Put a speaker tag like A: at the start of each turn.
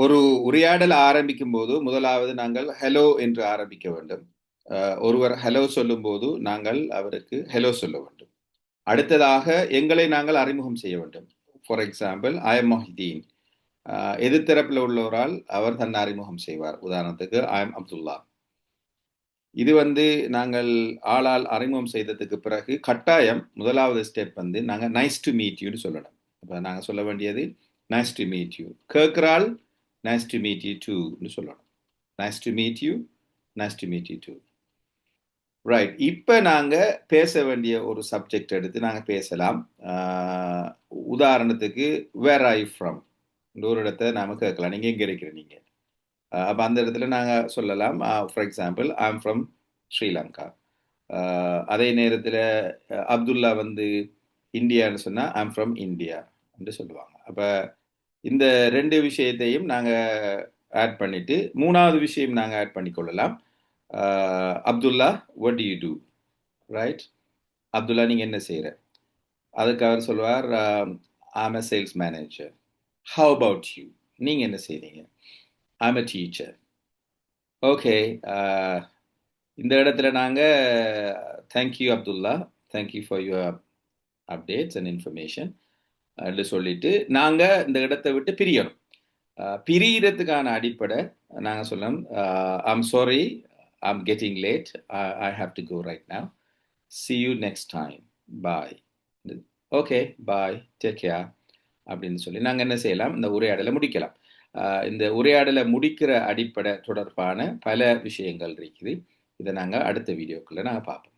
A: ஒரு உரையாடல் ஆரம்பிக்கும் போது முதலாவது நாங்கள் ஹலோ என்று ஆரம்பிக்க வேண்டும். ஒருவர் ஹலோ சொல்லும் போது நாங்கள் அவருக்கு ஹலோ சொல்ல வேண்டும். அடுத்ததாக எங்களை நாங்கள் அறிமுகம் செய்ய வேண்டும். For example I am Mohideen எதிர்த்தரப்பில் உள்ளவரால் அவர் தன்னை அறிமுகம் செய்வார். உதாரணத்துக்கு ஐ எம் அப்துல்லா இது வந்து நாங்கள் ஆளால் அறிமுகம் செய்ததுக்கு பிறகு கட்டாயம் முதலாவது ஸ்டெப் வந்து நாங்கள் நைஸ் டு மீட் யூன்னு சொல்லணும். இப்போ நாங்கள் சொல்ல வேண்டியது நைஸ் டு மீட் யூ கேட்குறாள் நைஸ் டு மீட் யூ டூன்னு சொல்லணும். Nice to meet you nice to meet you too right இப்போ நாங்கள் பேச வேண்டிய ஒரு சப்ஜெக்ட் எடுத்து நாங்கள் பேசலாம். உதாரணத்துக்கு வேர் ஐ ஃப்ரம் ஒரு இடத்த நாம் கேட்கலாம். நீங்கள் எங்கே இருக்கிற நீங்கள் அப்போ அந்த இடத்துல நாங்கள் சொல்லலாம். For example I am from Sri Lanka. அதே நேரத்தில் அப்துல்லா வந்து இந்தியான்னு சொன்னால் ஐம் ஃப்ரம் இந்தியா என்று சொல்லுவாங்க. அப்போ இந்த ரெண்டு விஷயத்தையும் நாங்கள் ஆட் பண்ணிட்டு மூணாவது விஷயம் நாங்கள் add பண்ணிக்கொள்ளலாம். Abdullah what do do right Abdullah நீங்கள் என்ன செய்கிற அதுக்கு அவர் சொல்லுவார் I'm a sales manager how about you நீங்கள் என்ன செய்றீங்க? ஐம் அ டீச்சர் ஓகே இந்த இடத்துல நாங்கள் thank you Abdullah. Thank you for your updates and information என்று சொல்லிட்டு நாங்கள் இந்த இடத்தை விட்டு பிரியணும். அஹ், பிரியறதுக்கான அடிப்படை நாங்கள் சொல்லணும் I'm sorry I'm getting late I have to go right now see you next time bye okay bye take care அப்படின்னு சொல்லி நாங்கள் என்ன செய்யலாம்? இந்த உரையாடலை முடிக்கலாம். இந்த உரையாடலை முடிக்கிற அடிப்படை தொடர்பான பல விஷயங்கள் இருக்குது. இதை நாங்கள் அடுத்த வீடியோக்குள்ளே நாங்கள் பார்ப்போம்.